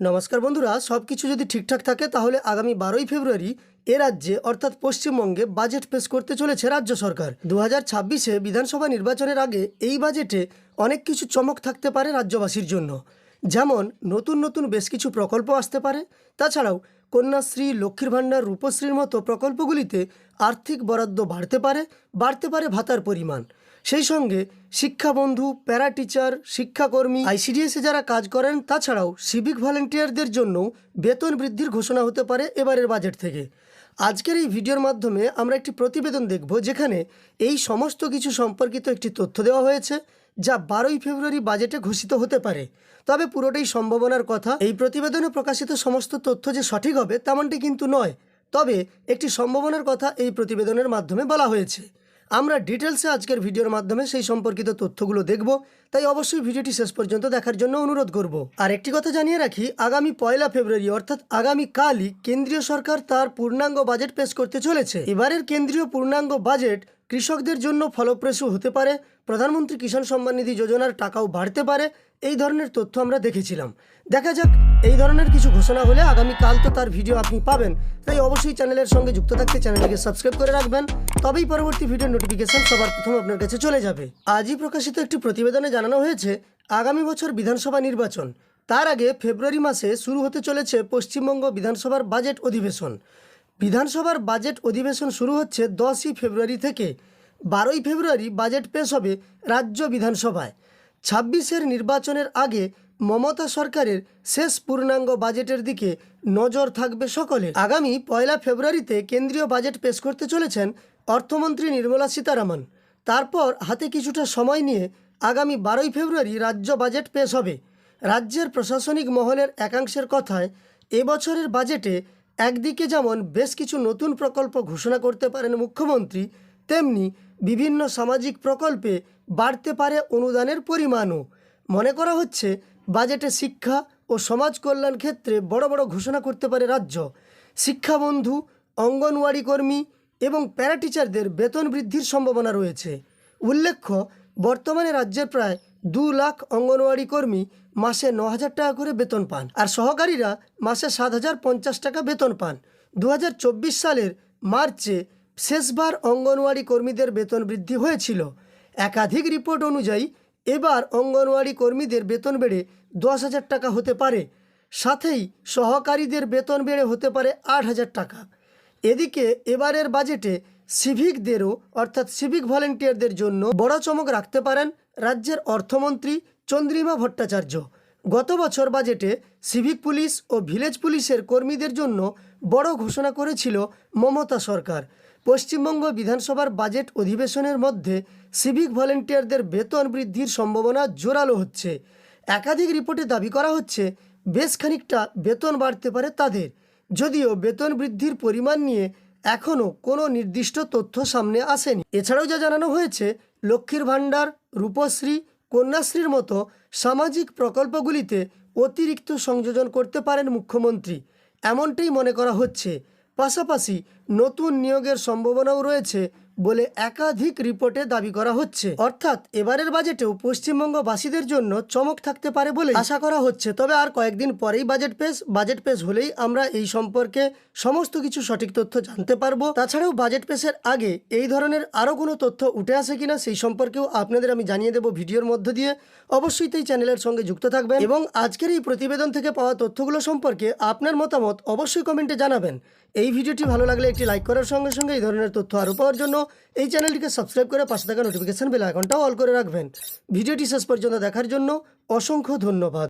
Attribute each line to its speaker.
Speaker 1: নমস্কার বন্ধুরা সব কিছু যদি ঠিকঠাক থাকে তাহলে আগামী বারোই ফেব্রুয়ারি এ রাজ্যে অর্থাৎ পশ্চিমবঙ্গে বাজেট পেশ করতে চলেছে রাজ্য সরকার। দু হাজার ছাব্বিশে বিধানসভা নির্বাচনের আগে এই বাজেটে অনেক কিছু চমক থাকতে পারে রাজ্যবাসীর জন্য। যেমন, নতুন নতুন বেশ কিছু প্রকল্প আসতে পারে। তাছাড়াও, কন্যাশ্রী, লক্ষ্মীর ভাণ্ডার, রূপশ্রীর মতো প্রকল্পগুলিতে আর্থিক বরাদ্দ বাড়তে পারে বাড়তে পারে ভাতার পরিমাণ। সেই সঙ্গে শিক্ষাবন্ধু প্যারা টিচার শিক্ষাকর্মী, আইসিডিএসে যারা কাজ করেন, তাছাড়াও সিভিক ভলেন্টিয়ারদের জন্য বেতন বৃদ্ধির ঘোষণা হতে পারে এবারের বাজেট থেকে। আজকের এই ভিডিওর মাধ্যমে আমরা একটি প্রতিবেদন দেখব, যেখানে এই সমস্ত কিছু সম্পর্কিত একটি তথ্য দেওয়া হয়েছে, যা বারোই ফেব্রুয়ারি বাজেটে ঘোষিত হতে পারে। তবে পুরোটাই সম্ভাবনার কথা, এই প্রতিবেদনে প্রকাশিত সমস্ত তথ্য যে সঠিক হবে, তেমনটি কিন্তু নয়। তবে একটি সম্ভাবনার কথা এই প্রতিবেদনের মাধ্যমে বলা হয়েছে। আমরা ডিটেলসে আজকের ভিডিওর মাধ্যমে সেই সম্পর্কিত তথ্যগুলো দেখব, তাই অবশ্যই ভিডিওটি শেষ পর্যন্ত দেখার জন্য অনুরোধ করব। আর একটি কথা জানিয়ে রাখি, আগামী পয়লা ফেব্রুয়ারি, অর্থাৎ আগামী কালই, কেন্দ্রীয় সরকার তার পূর্ণাঙ্গ বাজেট পেশ করতে চলেছে। এবারের কেন্দ্রীয় পূর্ণাঙ্গ বাজেট কৃষকদের জন্য ফলপ্রসূ হতে পারে, প্রধানমন্ত্রী কিষাণ সম্মান নিধি যোজনার টাকাও বাড়তে পারে, এই ধরনের তথ্য আমরা দেখেছিলাম। দেখা যাক, এই ধরনের কিছু ঘোষণা হলে আগামী কাল তো তার ভিডিও আপনি পাবেন। তাই অবশ্যই চ্যানেলের সঙ্গে যুক্ত থাকতে চ্যানেলটিকে সাবস্ক্রাইব করে রাখবেন। তবেই পরবর্তী ভিডিও নোটিফিকেশন সবার প্রথম আপনার কাছে চলে যাবে। আজই প্রকাশিত একটি প্রতিবেদনে জানানো হয়েছে, আগামী বছর বিধানসভা নির্বাচন। তার আগে ফেব্রুয়ারি মাসে শুরু হতে চলেছে পশ্চিমবঙ্গ বিধানসভার বাজেট অধিবেশন। বিধানসভার বাজেট অধিবেশন শুরু হচ্ছে দশই ফেব্রুয়ারি থেকে। বারোই ফেব্রুয়ারি বাজেট পেশ হবে রাজ্য বিধানসভায়। ছাব্বিশের নির্বাচনের আগে মমতা সরকারের শেষ পূর্ণাঙ্গ বাজেটের দিকে নজর থাকবে সকলে আগামী পয়লা ফেব্রুয়ারিতে কেন্দ্রীয় বাজেট পেশ করতে চলেছেন অর্থমন্ত্রী নির্মলা সীতারামন। তারপর হাতে কিছুটা সময় নিয়ে আগামী বারোই ফেব্রুয়ারি রাজ্য বাজেট পেশ হবে। রাজ্যের প্রশাসনিক মহলের একাংশের কথায় এবছরের বাজেটে একদিকে যেমন বেশ কিছু নতুন প্রকল্প ঘোষণা করতে পারেন মুখ্যমন্ত্রী, তেমনি বিভিন্ন সামাজিক প্রকল্পে বাড়তে পারে অনুদানের পরিমাণও। মনে করা হচ্ছে, বাজেটে শিক্ষা ও সমাজ কল্যাণ ক্ষেত্রে বড় বড় ঘোষণা করতে পারে রাজ্য। শিক্ষাবন্ধু, অঙ্গনওয়াড়ি কর্মী এবং প্যারাটিচারদের বেতন বৃদ্ধির সম্ভাবনা রয়েছে। উল্লেখ্য, বর্তমানে রাজ্যের প্রায় দু লাখ অঙ্গনওয়াড়ি কর্মী মাসে ন হাজার টাকা করে বেতন পান। আর সহকারীরা মাসে সাত হাজার পঞ্চাশ টাকা বেতন পান। দু হাজার চব্বিশ সালের মার্চে শেষবার অঙ্গনওয়াড়ি কর্মীদের বেতন বৃদ্ধি হয়েছিল। একাধিক রিপোর্ট অনুযায়ী এবার অঙ্গনওয়াড়ি কর্মীদের বেতন বেড়ে দশ হাজার টাকা হতে পারে। সাথেই সহকারীদের বেতন বেড়ে হতে পারে আট হাজার টাকা। এদিকে এবারের বাজেটে সিভিকদেরও অর্থাৎ সিভিক ভলেন্টিয়ারদের জন্য বড় চমক রাখতে পারেন রাজ্যের অর্থমন্ত্রী চন্দ্রিমা ভট্টাচার্য। গত বছর বাজেটে সিভিক পুলিশ ও ভিলেজ পুলিশের কর্মীদের জন্য বড় ঘোষণা করেছিল মমতা সরকার। পশ্চিমবঙ্গ বিধানসভার বাজেট অধিবেশনের মধ্যে সিভিক ভলেন্টিয়ারদের বেতন বৃদ্ধির সম্ভাবনা জোরালো হচ্ছে। একাধিক রিপোর্টে দাবি করা হচ্ছে বেশ খানিকটা বেতন বাড়তে পারে তাদের। যদিও বেতন বৃদ্ধির পরিমাণ নিয়ে এখনও কোনো নির্দিষ্ট তথ্য সামনে আসেনি। এছাড়াও যা জানানো হয়েছে, লক্ষ্মীর ভাণ্ডার, রূপশ্রী, কন্যাশ্রীর মতো সামাজিক প্রকল্পগুলিতে অতিরিক্ত সংযোজন করতে পারেন মুখ্যমন্ত্রী। এমনটাই মনে করা হচ্ছে। পাশাপাশি নতুন নিয়োগের সম্ভাবনাও রয়েছে বলে একাধিক রিপোর্টে দাবি করা হচ্ছে। অর্থাৎ এবারের বাজেটেও পশ্চিমবঙ্গবাসীদের জন্য চমক থাকতে পারে বলে আশা করা হচ্ছে। তবে আর কয়েকদিন পরেই বাজেট পেশ বাজেট পেশ হলেই আমরা এই সম্পর্কে সমস্ত কিছু সঠিক তথ্য জানতে পারব। তাছাড়াও বাজেট পেশের আগে এই ধরনের আরও কোনো তথ্য উঠে আসে কিনা সেই সম্পর্কেও আপনাদের আমি জানিয়ে দেবো ভিডিওর মধ্য দিয়ে। অবশ্যই এই চ্যানেলের সঙ্গে যুক্ত থাকবেন এবং আজকের এই প্রতিবেদন থেকে পাওয়া তথ্যগুলো সম্পর্কে আপনার মতামত অবশ্যই কমেন্টে জানাবেন। এই ভিডিওটি ভালো লাগলে একটি লাইক করার সঙ্গে সঙ্গে এই ধরনের তথ্য আরও পাওয়ার জন্য এই চ্যানেলটিকে সাবস্ক্রাইব করে পাশে থাকা নোটিফিকেশান বেল আইকনটাও অল করে রাখবেন। ভিডিওটি শেষ পর্যন্ত দেখার জন্য অসংখ্য ধন্যবাদ।